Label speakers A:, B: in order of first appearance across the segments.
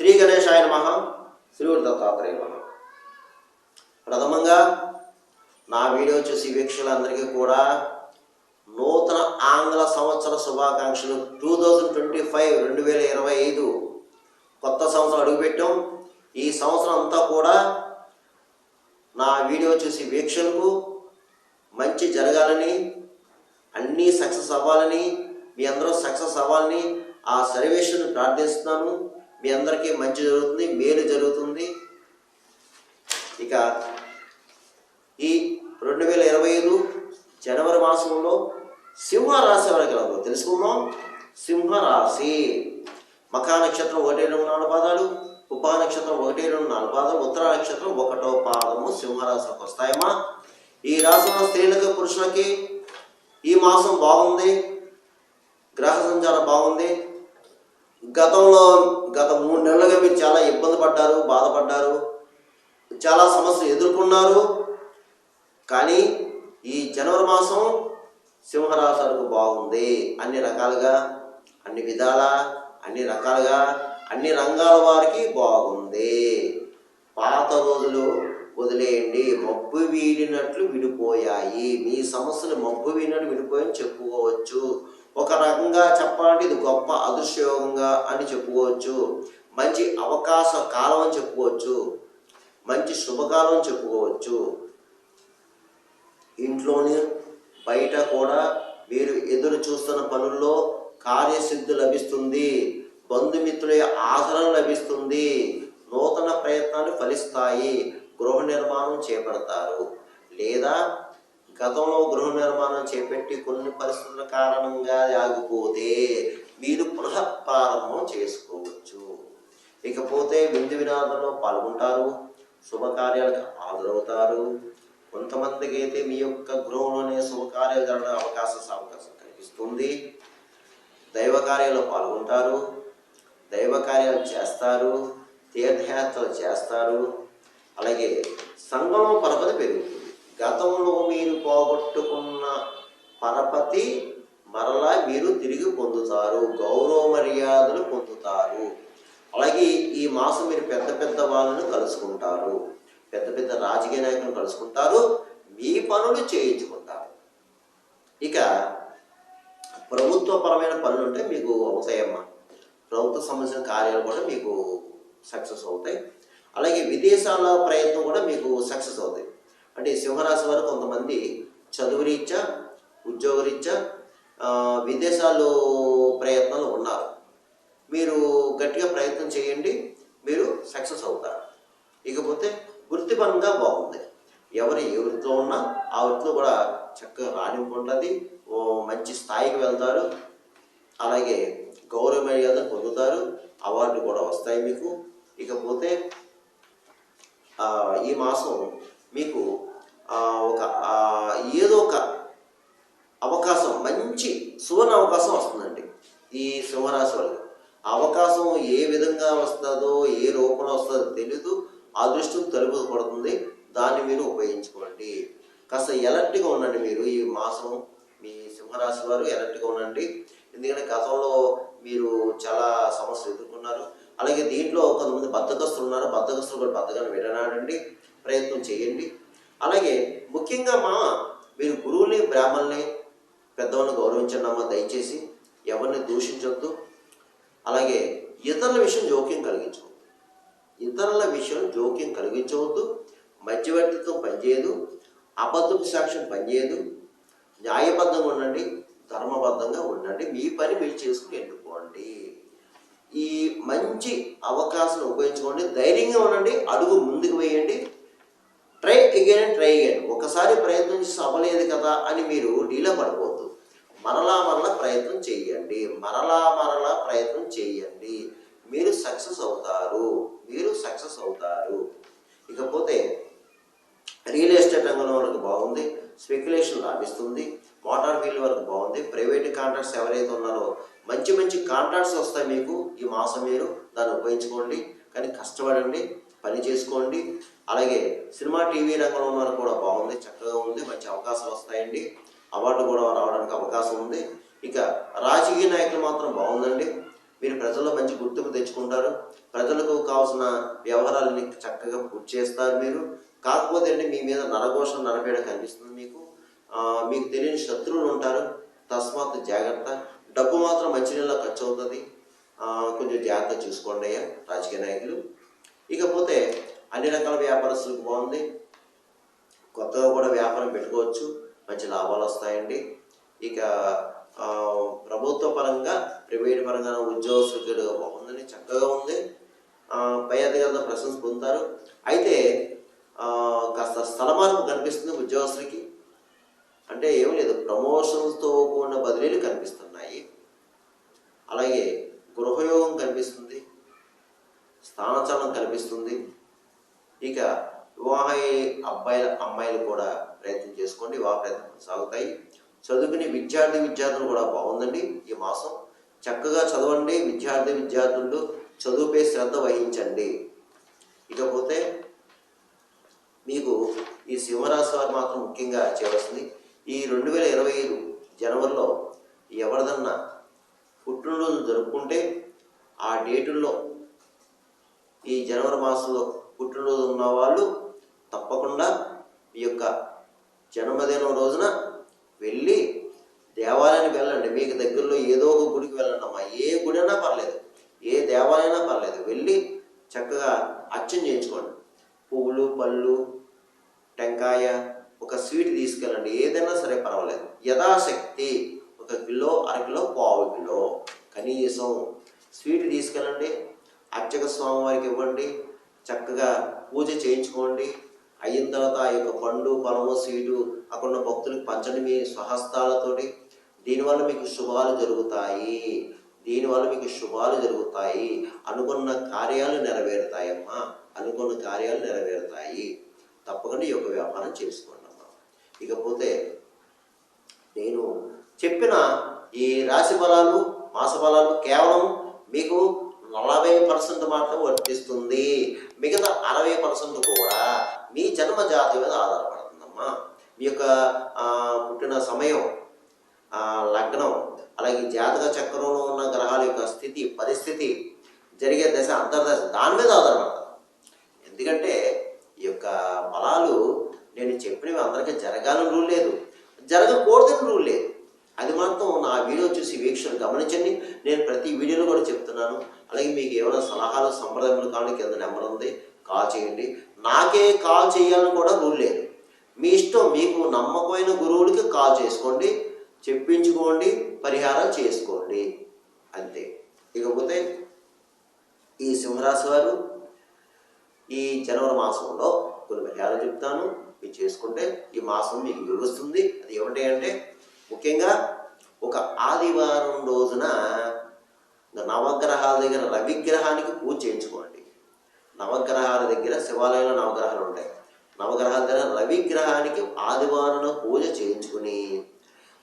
A: శ్రీ గణేశాయ నమ శ్రీ దత్తాత్రేయ నమ. ప్రథమంగా నా వీడియో చూసి వీక్షకులందరికీ కూడా నూతన ఆంగ్ల సంవత్సర శుభాకాంక్షలు. టూ థౌజండ్ ట్వంటీ ఫైవ్ రెండు వేల ఇరవై ఐదు కొత్త సంవత్సరం అడుగుపెట్టాం. ఈ సంవత్సరం అంతా కూడా నా వీడియో చూసి వీక్షలకు మంచి జరగాలని అన్నీ సక్సెస్ అవ్వాలని మీ అందరూ సక్సెస్ అవ్వాలని ఆ సర్వేషన్ ప్రార్థిస్తున్నాను మీ అందరికీ మంచి జరుగుతుంది మేలు జరుగుతుంది. ఇక ఈ రెండు వేల ఇరవై ఐదు జనవరి మాసంలో సింహరాశి వారికి ఎలా తెలుసుకుందాం. సింహరాశి మకా నక్షత్రం ఒకటి రెండు నాలుగు పాదాలు ఉపా నక్షత్రం ఒకటి రెండు నాలుగు పాదాలు ఉత్తర నక్షత్రం ఒకటో పాదము సింహరాశికి వస్తాయమ్మా. ఈ రాశిలో స్త్రీలకు పురుషులకి ఈ మాసం బాగుంది గ్రహ సంచారం బాగుంది గతంలో గత మూడు నెలలుగా మీరు చాలా ఇబ్బంది పడ్డారు బాధపడ్డారు చాలా సమస్యలు ఎదుర్కొన్నారు. కానీ ఈ జనవరి మాసం సింహరాశులకు బాగుంది. అన్ని రకాలుగా అన్ని విధాల అన్ని రకాలుగా అన్ని రంగాల వారికి బాగుంది. పాత రోజులు వదిలేయండి. మబ్బు వీడినట్లు విడిపోయాయి. మీ సమస్యలు మబ్బు వీడినట్లు విడిపోయని చెప్పుకోవచ్చు. ఒక రకంగా చెప్పాలంటే ఇది గొప్ప అదృశ్యయోగంగా అని చెప్పుకోవచ్చు. మంచి అవకాశ కాలం అని చెప్పుకోవచ్చు. మంచి శుభకాలం అని చెప్పుకోవచ్చు. ఇంట్లోనే బయట కూడా మీరు ఎదురు చూస్తున్న పనుల్లో కార్యసిద్ధి లభిస్తుంది. బంధుమిత్రుల ఆదరణ లభిస్తుంది. నూతన ప్రయత్నాలు ఫలిస్తాయి. గృహ నిర్మాణం చేపడతారు. లేదా గతంలో గృహ నిర్మాణం చేపట్టి కొన్ని పరిస్థితుల కారణంగా ఆగిపోతే మీరు పునః ప్రారంభం చేసుకోవచ్చు. ఇకపోతే విందు వినాదంలో పాల్గొంటారు శుభకార్యాలకు హాజరవుతారు. కొంతమందికి అయితే మీ యొక్క గృహంలోనే శుభకార్యాలు జరగడం అవకాశం అవకాశం కనిపిస్తుంది దైవ కార్యాలు పాల్గొంటారు దైవ కార్యాలు చేస్తారు తీర్థయాత్రలు చేస్తారు. అలాగే సంగమం పరపతి పెరుగుతుంది. గతంలో మీరు పోగొట్టుకున్న పరపతి మరలా మీరు తిరిగి పొందుతారు గౌరవ మర్యాదలు పొందుతారు. అలాగే ఈ మాసం మీరు పెద్ద పెద్ద వాళ్ళను కలుసుకుంటారు పెద్ద పెద్ద రాజకీయ నాయకులను కలుసుకుంటారు మీ పనులు చేయించుకుంటారు. ఇక ప్రభుత్వపరమైన పనులు ఉంటే మీకు అవుతాయమ్మా. ప్రభుత్వ సంబంధించిన కార్యాలు కూడా మీకు సక్సెస్ అవుతాయి. అలాగే విదేశాల ప్రయత్నం కూడా మీకు సక్సెస్ అవుతాయి. అంటే సింహరాశి వారు కొంతమంది చదువు రీత్యా ఉద్యోగ రీత్యా ప్రయత్నాలు ఉన్నారు. మీరు గట్టిగా ప్రయత్నం చేయండి మీరు సక్సెస్ అవుతారు. ఇకపోతే వృత్తిపరంగా బాగుంది. ఎవరు ఏ వృత్తిలో ఉన్నా ఆ వృత్తిలో కూడా చక్కగా రాణింపు ఉంటుంది. మంచి స్థాయికి వెళ్తారు. అలాగే గౌరవ మర్యాదలు పొందుతారు. అవార్డు కూడా వస్తాయి మీకు. ఇకపోతే ఈ మాసం మీకు ఒక ఏదో ఒక అవకాశం మంచి సువర్ణ అవకాశం వస్తుందండి ఈ సింహరాశి వాళ్ళకి. అవకాశం ఏ విధంగా వస్తుందో ఏ రూపంలో వస్తుందో తెలీదు. అదృష్టం తలుపు పడుతుంది. దాన్ని మీరు ఉపయోగించుకోండి. కాస్త ఎలర్ట్గా ఉండండి మీరు ఈ మాసం. మీ సింహరాశి వారు ఎలర్ట్గా ఉండండి. ఎందుకంటే గతంలో మీరు చాలా సమస్యలు ఎదుర్కొన్నారు. అలాగే దీంట్లో కొంతమంది బద్దకస్తులు ఉన్నారు. బద్దకస్తులు కూడా బద్దకాన్ని విడనాడండి. ప్రయత్నం చేయండి. అలాగే ముఖ్యంగా మా మీరు గురువుని బ్రాహ్మణుల్ని పెద్దవాళ్ళని గౌరవించండి దయచేసి ఎవరిని దూషించొద్దు. అలాగే ఇతరుల విషయం జోక్యం కలిగించవద్దు. ఇతరుల విషయం జోక్యం కలిగించవద్దు. మధ్యవర్తిత్వం పనిచేయదు. అబద్ధపు సాక్ష్యం పనిచేయదు. న్యాయబద్ధంగా ఉండండి. ధర్మబద్ధంగా ఉండండి. మీ పని మీరు చేసుకుని ఎన్నుకోండి ఈ మంచి అవకాశం ఉపయోగించుకోండి. ధైర్యంగా ఉండండి. అడుగు ముందుకు వేయండి. ట్రై అగైన్ ట్రై అగైన్ ఒకసారి ప్రయత్నం చేసి అవ్వలేదు కదా అని మీరు డీలో పడిపోద్దు. మరలా మరలా ప్రయత్నం చేయండి. మరలా మరలా ప్రయత్నం చేయండి. మీరు సక్సెస్ అవుతారు. మీరు సక్సెస్ అవుతారు. ఇకపోతే రియల్ ఎస్టేట్ రంగంలో వరకు బాగుంది. స్పెక్యులేషన్ లాభిస్తుంది. మోటార్ ఫీల్డ్ వరకు బాగుంది. ప్రైవేట్ కాంట్రాక్ట్స్ ఎవరైతే ఉన్నారో మంచి మంచి కాంట్రాక్ట్స్ వస్తాయి మీకు ఈ మాసం మీరు. దాన్ని ఉపయోగించుకోండి. కానీ కష్టపడండి పని చేసుకోండి. అలాగే సినిమా టీవీ రంగంలో ఉన్న కూడా బాగుంది చక్కగా ఉంది మంచి అవకాశాలు వస్తాయండి. అవార్డు కూడా రావడానికి అవకాశం ఉంది. ఇక రాజకీయ నాయకులు మాత్రం బాగుందండి. మీరు ప్రజల్లో మంచి గుర్తింపు తెచ్చుకుంటారు. ప్రజలకు కావాల్సిన వ్యవహారాలని చక్కగా పూర్తి చేస్తారు మీరు. కాకపోతే అండి మీ మీద నరఘోషం నరపేయడం కనిపిస్తుంది మీకు. మీకు తెలియని శత్రువులు ఉంటారు. తస్మాత్ జాగ్రత్త. డబ్బు మాత్రం మంచినీళ్ళ ఖర్చు అవుతుంది. కొంచెం జాగ్రత్త చూసుకోండి అయ్యా రాజకీయ నాయకులు. ఇకపోతే అన్ని రకాల వ్యాపారస్తులకు బాగుంది. కొత్తగా కూడా వ్యాపారం పెట్టుకోవచ్చు. మంచి లాభాలు వస్తాయండి. ఇక ప్రభుత్వ పరంగా ప్రైవేట్ పరంగా ఉద్యోగస్తులు బాగుందని చక్కగా ఉంది. పై అధికారుల ప్రశంస పొందుతారు. అయితే కాస్త స్థల మార్పు కనిపిస్తుంది ఉద్యోగస్తులకి. అంటే ఏం లేదు ప్రమోషన్స్తో కూడిన బదిలీలు కనిపిస్తున్నాయి. అలాగే గృహయోగం కనిపిస్తుంది స్థానచలనం కనిపిస్తుంది ఇక వివాహ అబ్బాయిల అమ్మాయిలు కూడా ప్రయత్నం చేసుకోండి వివాహ ప్రయత్నం సాగుతాయి చదువుకునే విద్యార్థి విద్యార్థులు కూడా బాగుందండి ఈ మాసం. చక్కగా చదవండి విద్యార్థి విద్యార్థులు చదువుపై శ్రద్ధ వహించండి. ఇకపోతే మీకు ఈ సింహరాశి వారు మాత్రం ముఖ్యంగా చేయవలసింది ఈ రెండు వేల ఇరవై ఐదు జనవరిలో ఎవరిదన్నా పుట్టినరోజు జరుపుకుంటే ఆ డేటుల్లో ఈ జనవరి మాసంలో పుట్టినరోజు ఉన్న వాళ్ళు తప్పకుండా మీ యొక్క జన్మదినం రోజున వెళ్ళి దేవాలయానికి వెళ్ళండి. మీకు దగ్గరలో ఏదో ఒక గుడికి వెళ్ళండి అమ్మా. ఏ గుడి అయినా పర్లేదు. ఏ దేవాలయమైనా పర్లేదు. వెళ్ళి చక్కగా అర్చన చేయించుకోండి. పువ్వులు పళ్ళు టెంకాయ ఒక స్వీట్ తీసుకెళ్ళండి. ఏదైనా సరే పర్వాలేదు. యథాశక్తి ఒక కిలో అరకిలో పావు కిలో. కనీసం స్వీట్ తీసుకెళ్ళండి అర్చక స్వామివారికి ఇవ్వండి చక్కగా పూజ చేయించుకోండి. అయిన తర్వాత ఆ యొక్క పండు పొలము స్వీటు అక్కడ ఉన్న భక్తులకు పంచండి మీ స్వహస్తాలతోటి దీనివల్ల మీకు శుభాలు జరుగుతాయి. దీనివల్ల మీకు శుభాలు జరుగుతాయి. అనుకున్న కార్యాలు నెరవేరుతాయమ్మా. అనుకున్న కార్యాలు నెరవేరుతాయి. తప్పకుండా ఈ యొక్క వ్యాపారం చేసుకోండి అమ్మా. ఇకపోతే చెప్పిన ఈ రాశి బలాలు మాస బలాలు కేవలం మీకు నలభై పర్సెంట్ మాత్రం వర్తిస్తుంది. మిగతా అరవై పర్సెంట్ కూడా మీ జన్మ జాతి మీద ఆధారపడుతుందమ్మా. మీ యొక్క పుట్టిన సమయం లగ్నం అలాగే జాతక చక్రంలో ఉన్న గ్రహాల యొక్క స్థితి పరిస్థితి జరిగే దశ అంతర్దశ దాని మీద ఆధారపడతాం ఎందుకంటే ఈ యొక్క బలాలు నేను చెప్పినవి అందరికీ జరగాలని రూల్ లేదు. జరగకూడదని రూల్ లేదు. అది మాత్రం నా వీడియో చూసి వీక్షలు గమనించండి. నేను ప్రతి వీడియోలో కూడా చెప్తున్నాను. అలాగే మీకు ఏమైనా సలహాలు సంప్రదాయములు కావాలి కింద నెంబర్ ఉంది. కాల్ చేయండి. నాకే కాల్ చేయాలని కూడా రూల్ లేదు. మీ ఇష్టం మీకు నమ్మకమైన గురువులకి కాల్ చేసుకోండి. చెప్పించుకోండి. పరిహారం చేసుకోండి. అంతే. ఇకపోతే ఈ సింహరాశి వారు ఈ జనవరి మాసంలో కొన్ని పరిహారాలు చెప్తాను. మీరు చేసుకుంటే ఈ మాసం మీకు వివరిస్తుంది అది ఏమిటి అంటే ముఖ్యంగా ఒక ఆదివారం రోజున నవగ్రహాల దగ్గర రవిగ్రహానికి పూజ చేయించుకోండి. నవగ్రహాల దగ్గర శివాలయంలో నవగ్రహాలు ఉంటాయి. నవగ్రహాల దగ్గర రవిగ్రహానికి ఆదివారం పూజ చేయించుకుని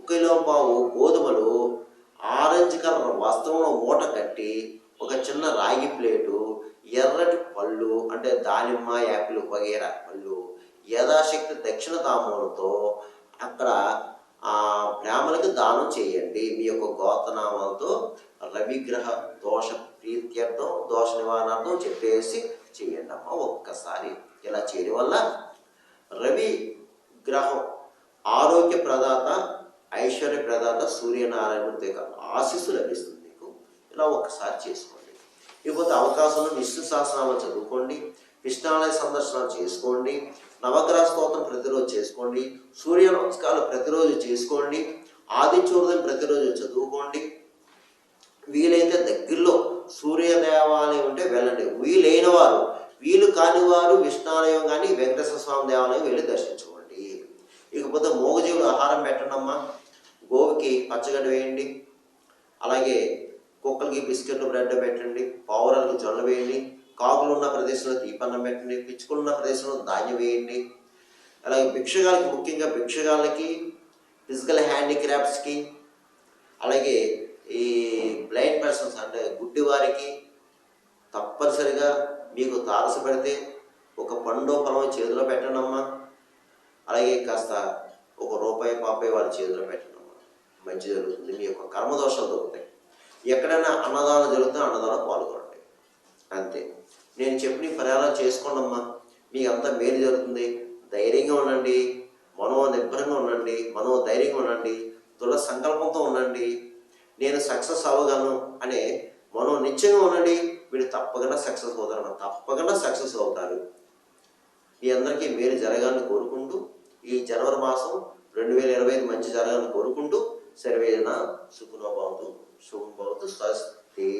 A: ఒక కిలో పావు గోధుమలు ఆరెంజ్ కలర్ వస్త్రంలో మూట కట్టి ఒక చిన్న రాగి ప్లేటు ఎర్రటి పళ్ళు అంటే దానిమ్మ యాపిల్ వగేరా పళ్ళు యథాశక్తి దక్షిణ తామూలతో అక్కడ ఆ బ్రాహ్మణులకు దానం చేయండి. మీ యొక్క గోతనామాలతో రవిగ్రహ దోష ప్రీత్యర్థం దోష నివారణార్థం చెప్పేసి చేయండి అమ్మ. ఒక్కసారి ఇలా చేయడం వల్ల రవి గ్రహం ఆరోగ్య ప్రదాత ఐశ్వర్య ప్రదాత సూర్యనారాయణుడి యొక్క ఆశీస్సు లభిస్తుంది మీకు. ఇలా ఒక్కసారి చేసుకోండి. ఇకపోతే అవకాశంలో విష్ణు సహస్రనామం చదువుకోండి. కృష్ణాలయ సందర్శనాలు చేసుకోండి. నవగ్రహ స్తోత్రం ప్రతిరోజు చేసుకోండి. సూర్య నమస్కారాలు ప్రతిరోజు చేసుకోండి. ఆదిత్యోదయం ప్రతిరోజు చదువుకోండి. వీలైతే దగ్గరలో సూర్య దేవాలయం ఉంటే వెళ్ళండి. వీలైన వారు వీలు కాని వారు విష్ణాలయం కానీ వెంకటేశ్వర స్వామి దేవాలయం వెళ్ళి దర్శించుకోండి. ఇకపోతే మోగజీవులు ఆహారం పెట్టండి అమ్మా గోవుకి పచ్చగడ్డ వేయండి. అలాగే కుక్కలకి బిస్కెట్లు బ్రెడ్ పెట్టండి. పావురాలకు జొన్న వేయండి. కాకులు ఉన్న ప్రదేశంలో దీపన్నం పెట్టండి పిచ్చుకలు ఉన్న ప్రదేశంలో ధాన్యం వేయండి. అలాగే భిక్షగాలకి ముఖ్యంగా భిక్షగాలకి ఫిజికల్ హ్యాండిక్రాఫ్ట్స్కి అలాగే ఈ బ్లైండ్ పర్సన్స్ అంటే గుడ్డి వారికి తప్పనిసరిగా మీకు తారసపడితే ఒక పండు పొలం చేతిలో పెట్టనమ్మా. అలాగే కాస్త ఒక రూపాయి పాపాయి వాళ్ళ చేతిలో పెట్టనమ్మా. మంచి జరుగుతుంది. మీ యొక్క కర్మదోషాలు దొరుకుతాయి ఎక్కడైనా అన్నదానం జరుగుతుందో అన్నదానం పాల్గొనండి అంతే. నేను చెప్పిన ఈ చేసుకోండమ్మా. మీకు అంతా మేలు జరుగుతుంది. ధైర్యంగా ఉండండి. మనో నిబ్బరంగా ఉండండి. మనో ధైర్యంగా ఉండండి. దృఢ సంకల్పంతో ఉండండి. నేను సక్సెస్ అవ్వగలను అనే మనో నిత్యంగా ఉండండి. మీరు తప్పకుండా సక్సెస్ అవుతారు తప్పకుండా సక్సెస్ అవుతారు. మీ అందరికీ మేలు జరగాలని కోరుకుంటూ ఈ జనవరి మాసం రెండు వేల ఇరవై ఐదు మంచి జరగాలని కోరుకుంటూ సర్వేజన సుఖనోభవతు శుభం భవతు స్వస్తి